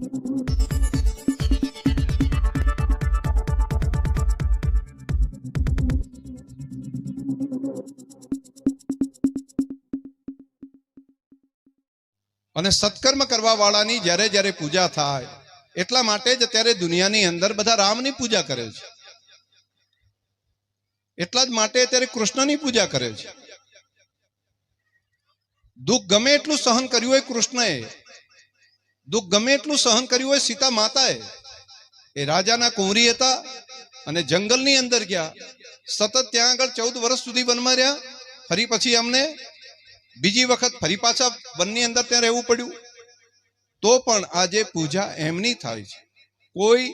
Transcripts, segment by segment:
અને સત્કર્મ કરવા વાળાની જ્યારે જ્યારે પૂજા થાય, એટલા માટે જ અત્યારે દુનિયાની અંદર બધા રામની પૂજા કરે છે. એટલા જ માટે અત્યારે કૃષ્ણની પૂજા કરે છે. દુઃખ ગમે એટલું સહન કર્યું હોય કૃષ્ણએ દુઃખ ગમે એટલું સહન કર્યું હોય સીતા માતાએ. એ રાજાના કુંવરી હતા અને જંગલની અંદર ગયા. સતત ત્યાં આગળ ચૌદ વર્ષ સુધી વનમાં રહ્યા. ફરી પછી અમને બીજી વખત ફરી પાછા વનની અંદર ત્યાં રહેવું પડ્યું. તો પણ આજે પૂજા એમની થાય છે. કોઈ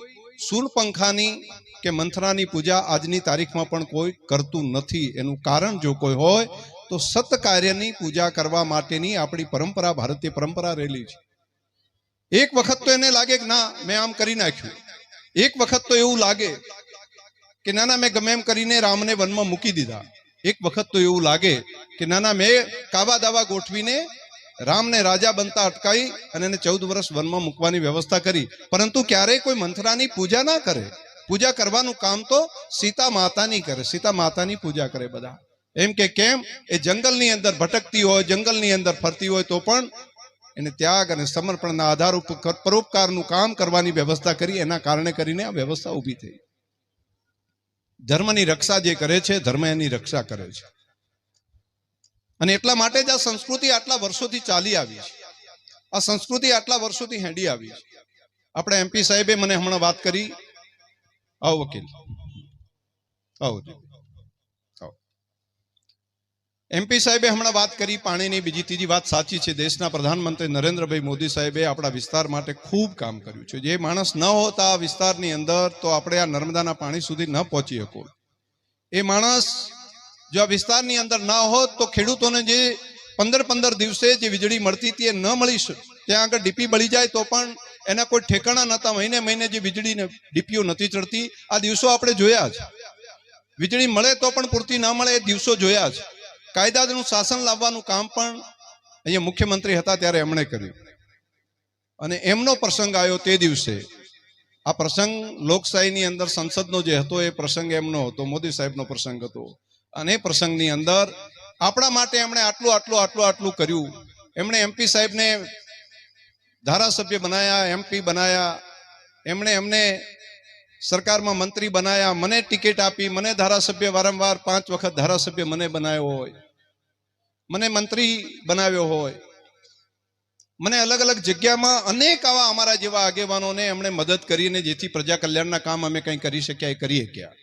શૂલપંખાની કે મંથરાની પૂજા આજની તારીખમાં પણ કોઈ કરતું નથી. એનું કારણ જો કોઈ હોય તો સત કાર્યની પૂજા કરવા માટેની આપણી પરંપરા, ભારતીય પરંપરા રહેલી છે. એક વખત તો એને લાગે કે ના, મેં આમ કરી નાખ્યું. એક વખત તો એવું લાગે કે ના ના, મેં ગમે એમ કરીને રામને વનમાં મૂકી દીધા. એક વખત તો એવું લાગે કે ના ના, મેં કાવા દાવા ગોઠવીને રામને રાજા બનતા અટકાવી અને એને ચૌદ વર્ષ વનમાં મૂકવાની વ્યવસ્થા કરી. પરંતુ ક્યારેય કોઈ મંથરાની પૂજા ના કરે. પૂજા કરવાનું કામ તો સીતા માતાની કરે. સીતા માતાની પૂજા કરે બધા. એમ કે કેમ? એ જંગલની અંદર ભટકતી હોય, જંગલની અંદર ફરતી હોય તો પણ એને ત્યાગ અને સમર્પણના આધાર ઉપર પરોપકારનું કામ કરવાની વ્યવસ્થા કરી, એના કારણે કરીને આ વ્યવસ્થા ઊભી થઈ. ધર્મની રક્ષા જે કરે છે, ધર્મ એની રક્ષા કરે છે. અને એટલા માટે જ આ સંસ્કૃતિ આટલા વર્ષોથી ચાલી આવી છે. આ સંસ્કૃતિ આટલા વર્ષોથી હેડી આવી છે. આપણે એમપી સાહેબે મને હમણાં વાત કરી. આવો વકીલ. આવો. એમપી સાહેબે હમણાં વાત કરી, પાણીની બીજી ત્રીજી વાત સાચી છે. દેશના પ્રધાનમંત્રી નરેન્દ્રભાઈ મોદી સાહેબે આપણા વિસ્તાર માટે ખૂબ કામ કર્યું છે. જે માણસ ન હોતા આ વિસ્તારની અંદર, તો આપણે આ નર્મદાના પાણી સુધી ન પહોંચી શકો એ માણસ જો આ વિસ્તારની અંદર ન હોત, તો ખેડૂતોને જે પંદર પંદર દિવસે જે વીજળી મળતી હતી એ ન મળી ત્યાં આગળ ડીપી બળી જાય તો પણ એના કોઈ ઠેકાણા નહોતા મહિને મહિને જે વીજળીને ડીપીઓ નથી ચડતી. આ દિવસો આપણે જોયા છે વીજળી મળે તો પણ પૂરતી ના મળે, એ દિવસો જોયા છે કાયદાનું શાસન લાવવાનું કામ પણ અહીંયા મુખ્યમંત્રી હતા ત્યારે એમણે કર્યું. અને એમનો પ્રસંગ આવ્યો તે દિવસે. આ પ્રસંગ લોકશાહીની અંદર સંસદનો જે હતો એ પ્રસંગ એમનો હતો, મોદી સાહેબનો પ્રસંગ હતો. અને એ પ્રસંગની અંદર આપણા માટે એમણે આટલું આટલું આટલું આટલું કર્યું. એમણે એમપી સાહેબને ધારાસભ્ય બનાયા એમપી બનાયા. એમણે એમને સરકારમાં મંત્રી બનાયા. મને ટિકિટ આપી, મને ધારાસભ્ય વારંવાર પાંચ વખત ધારાસભ્ય મને બનાવ્યો હોય. મને મંત્રી બનાવ્યો હોય. મને અલગ અલગ જગ્યામાં અનેક આવા અમારા જેવા આગેવાનોને એમણે મદદ કરીને જેથી પ્રજા કલ્યાણના કામ અમે કંઈ કરી શક્યા, એ કરી શક્યા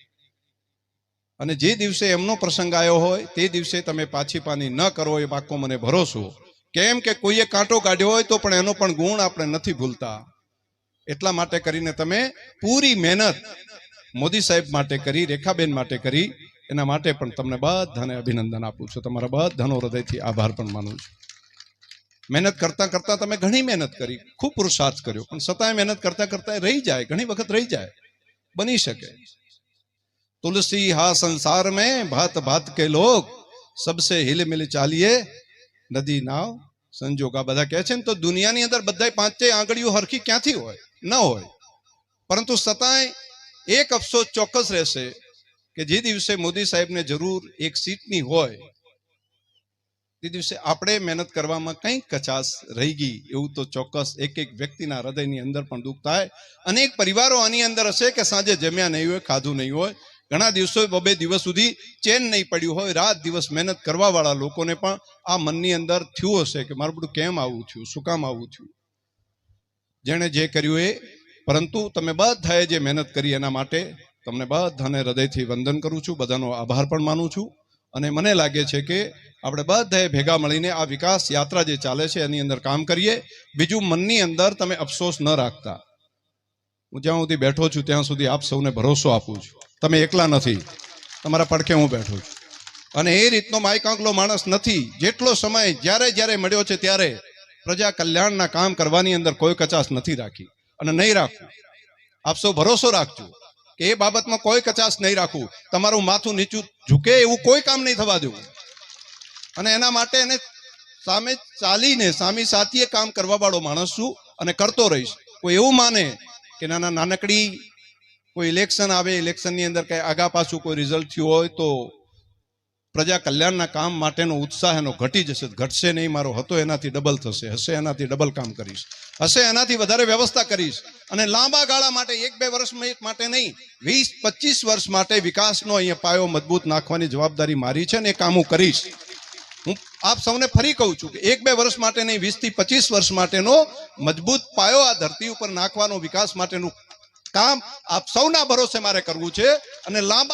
અને જે દિવસે એમનો પ્રસંગ આવ્યો હોય, તે દિવસે તમે પાછી પાની ન કરો એ પાકો મને ભરોસો. કેમ કે કોઈએ કાંટો કાઢ્યો હોય તો પણ એનો પણ ગુણ આપણે નથી ભૂલતા. એટલા માટે કરીને તમે પૂરી મહેનત મોદી સાહેબ માટે કરી, રેખાબેન માટે કરી એના માટે પણ તમને બધાને અભિનંદન આપું છું તમારા બધાનો હૃદયથી આભાર પણ માનું છું મહેનત કરતા કરતા તમે ઘણી મહેનત કરી ખૂબ પુરુષાર્થ કર્યો પણ છતાંય મહેનત કરતા કરતા રહી જાય ઘણી વખત રહી જાય બની શકે तुलसी हा संसार में भात भात के लोग सबसे हिल मिल ચાલીએ નદી નાવ સંજોગ આ બધા કહે છે ને તો દુનિયાની અંદર બધાય પાંચે આંગળીઓ હરખી ક્યાંથી હોય ન હોય પરંતુ છતાંય એક અફસોસ ચોક્કસ રહેશે કે જે દિવસે મોદી સાહેબને જરૂર એક સીટની હોય, તે દિવસે આપણે મહેનત કરવામાં કંઈક કચાશ રહી ગઈ એવું તો ચોક્કસ એક એક વ્યક્તિના હૃદયની અંદર પણ દુઃખ થાય. અનેક પરિવારો આની અંદર હશે કે સાંજે જમ્યા નહીં હોય, ખાધું નહીં હોય. ઘણા દિવસો બબે દિવસ સુધી ચેન નહીં પડ્યું હોય, રાત દિવસ મહેનત કરવા વાળા લોકોને પણ આ મનની અંદર થયું હશે કે મારું બધું કેમ આવું થયું, શું કામ આવું થયું? જેણે જે કર્યું એ, પરંતુ તમે બધાએ જે મહેનત કરી એના માટે તમને બધાને હૃદયથી વંદન કરું છું, બધાનો આભાર પણ માનું છું. અને મને લાગે છે કે આપણે બધાએ ભેગા મળીને આ વિકાસ યાત્રા જે ચાલે છે, એની અંદર કામ કરીએ. બીજું મનની અંદર તમે અફસોસ ન રાખતા. હું જ્યાં સુધી બેઠો છું, ત્યાં સુધી આપ સૌને ભરોસો આપું છું. તમે એકલા નથી. તમારા પડખે હું બેઠો છું. અને એ રીતનો માયકાંકલો માણસ નથી. જેટલો સમય જ્યારે જ્યારે મળ્યો છે ત્યારે પ્રજા કલ્યાણના કામ કરવાની અંદર કોઈ કચાશ નથી રાખી. અને નહીં રાખવું. આપ સૌ ભરોસો રાખજો. કે એ બાબતમાં કોઈ કચાશ નહીં રાખવું. તમારું માથું નીચું ઝૂકે એવું કોઈ કામ નહીં થવા દેવું. અને એના માટે એને સામે ચાલીને સામી સાથીએ કામ કરવા વાળો માણસ છું અને કરતો રહીશ. કોઈ એવું માને કે નાના નાનકડી કોઈ ઇલેક્શન આવે, ઇલેક્શનની અંદર કઈ આગા પાછું કોઈ રિઝલ્ટ થયું હોય તો પ્રજા કલ્યાણના કામ માટેનો ઉત્સાહ એનો ઘટી જશે. ઘટશે નહીં, મારો હતો એનાથી ડબલ થશે, હશે એનાથી ડબલ કામ કરીશ. હશે એનાથી વધારે વ્યવસ્થા કરીશ. અને લાંબા ગાળા માટે, એક બે વર્ષ માટે નહીં, વીસ, પચીસ વર્ષ માટે વિકાસનો અહીંયા પાયો મજબૂત નાખવાની જવાબદારી મારી છે અને એ કામ હું કરીશ. હું આપ સૌને ફરી કહું છું કે એક બે વર્ષ માટે નહીં, વીસથી પચીસ વર્ષ માટેનો મજબૂત પાયો આ ધરતી ઉપર નાખવાનો વિકાસ માટેનું કામ આપ સૌના ભરોસે મારે કરવું છે. અને લાંબા